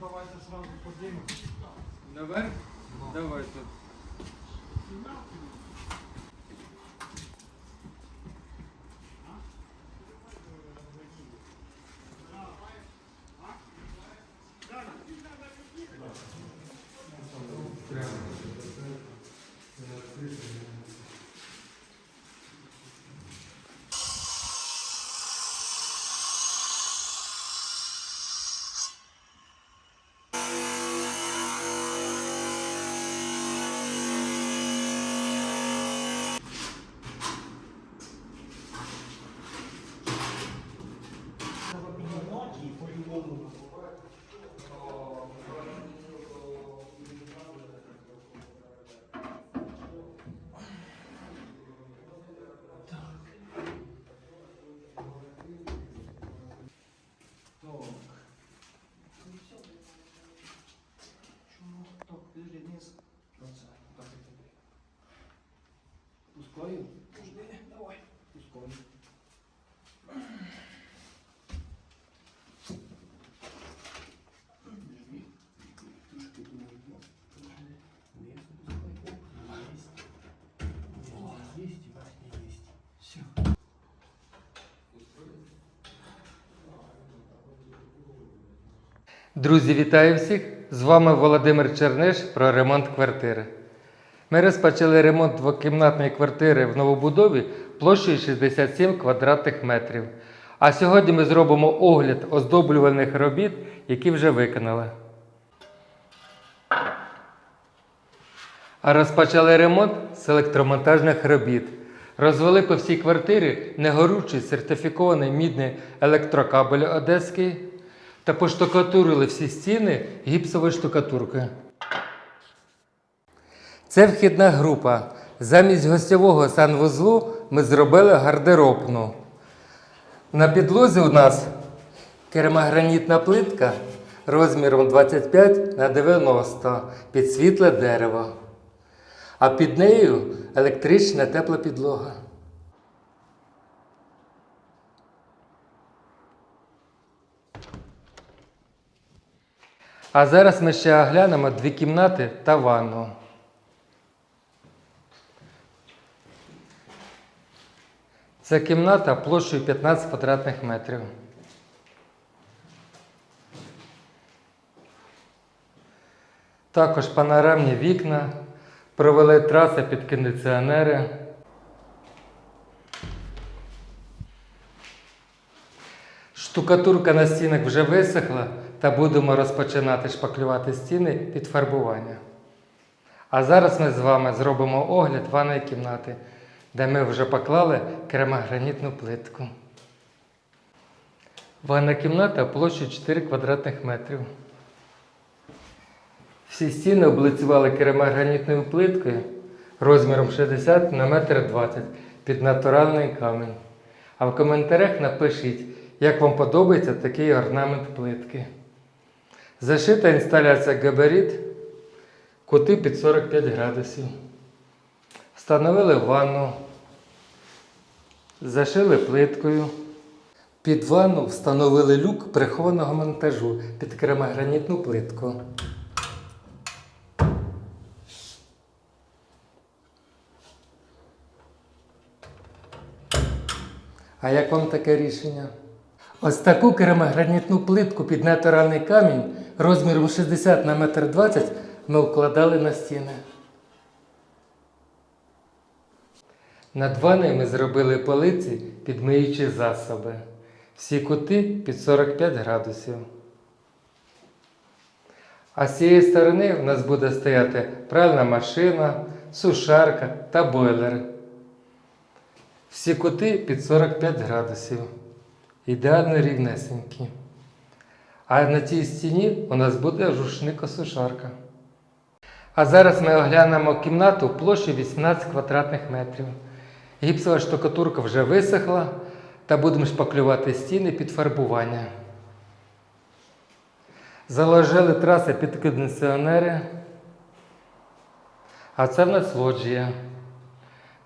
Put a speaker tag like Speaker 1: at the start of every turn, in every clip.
Speaker 1: давайте сразу поднимемо.
Speaker 2: Наверх? Давай
Speaker 1: Тому Ускорим? Жди, давай. Ускорим.
Speaker 3: Друзі, вітаю всіх! З вами Володимир Черниш про ремонт квартири. Ми розпочали ремонт двокімнатної квартири в новобудові площею 67 квадратних метрів. А сьогодні ми зробимо огляд оздоблювальних робіт, які вже виконали. А розпочали ремонт з електромонтажних робіт. Розвели по всій квартирі негорючий сертифікований мідний електрокабель одеський та поштукатурили всі стіни гіпсовою штукатуркою. Це вхідна група. Замість гостьового санвузлу ми зробили гардеробну. На підлозі у нас керамогранітна плитка розміром 25 на 90 під світле дерево. А під нею електрична тепла підлога. А зараз ми ще оглянемо дві кімнати та ванну. Це кімната площею 15 квадратних метрів. Також панорамні вікна, провели траси під кондиціонери. Штукатурка на стінах вже висохла та будемо розпочинати шпаклювати стіни під фарбування. А зараз ми з вами зробимо огляд ванної кімнати, де ми вже поклали керамогранітну плитку. Ванна кімната площею 4 квадратних метрів. Всі стіни облицювали керамогранітною плиткою розміром 60 на 1,20 м під натуральний камінь. А в коментарях напишіть, як вам подобається такий орнамент плитки. Зашита інсталяція габарит, кути під 45 градусів. Встановили ванну, зашили плиткою. Під ванну встановили люк прихованого монтажу під керамогранітну плитку. А як вам таке рішення? Ось таку керамогранітну плитку під натуральний камінь розміром 60 на 1,20 м ми вкладали на стіни. Над ванною ми зробили полиці під миючі засоби. Всі кути під 45 градусів. А з цієї сторони в нас буде стояти пральна машина, сушарка та бойлер. Всі кути під 45 градусів. Ідеально рівнесенькі. А на цій стіні у нас буде рушникосушарка. А зараз ми оглянемо кімнату площею 18 квадратних метрів. Гіпсова штукатурка вже висохла та будемо шпаклювати стіни під фарбування. Заложили траси під кондиціонери. А це в нас лоджія,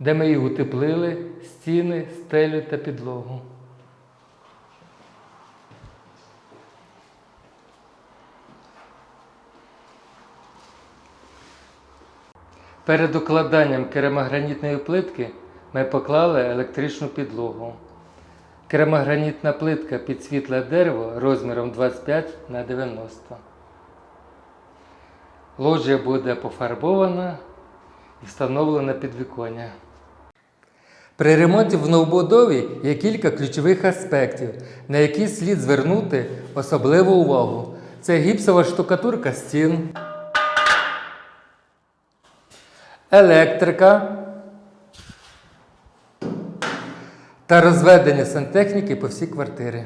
Speaker 3: де ми її утеплили, стіни, стелю та підлогу. Перед укладанням керамогранітної плитки ми поклали електричну підлогу. Керамогранітна плитка під світле дерево розміром 25 на 90. Лоджія буде пофарбована і встановлена підвіконня. При ремонті в новобудові є кілька ключових аспектів, на які слід звернути особливу увагу. Це гіпсова штукатурка стін, електрика та розведення сантехніки по всій квартирі.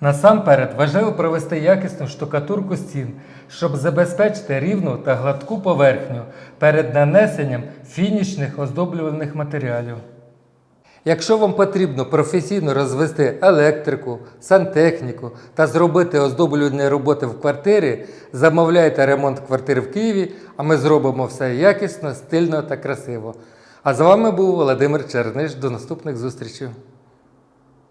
Speaker 3: Насамперед важливо провести якісну штукатурку стін, щоб забезпечити рівну та гладку поверхню перед нанесенням фінішних оздоблювальних матеріалів. Якщо вам потрібно професійно розвести електрику, сантехніку та зробити оздоблювальні роботи в квартирі, замовляйте ремонт квартири в Києві, а ми зробимо все якісно, стильно та красиво. А з вами був Володимир Черниш. До наступних зустрічей.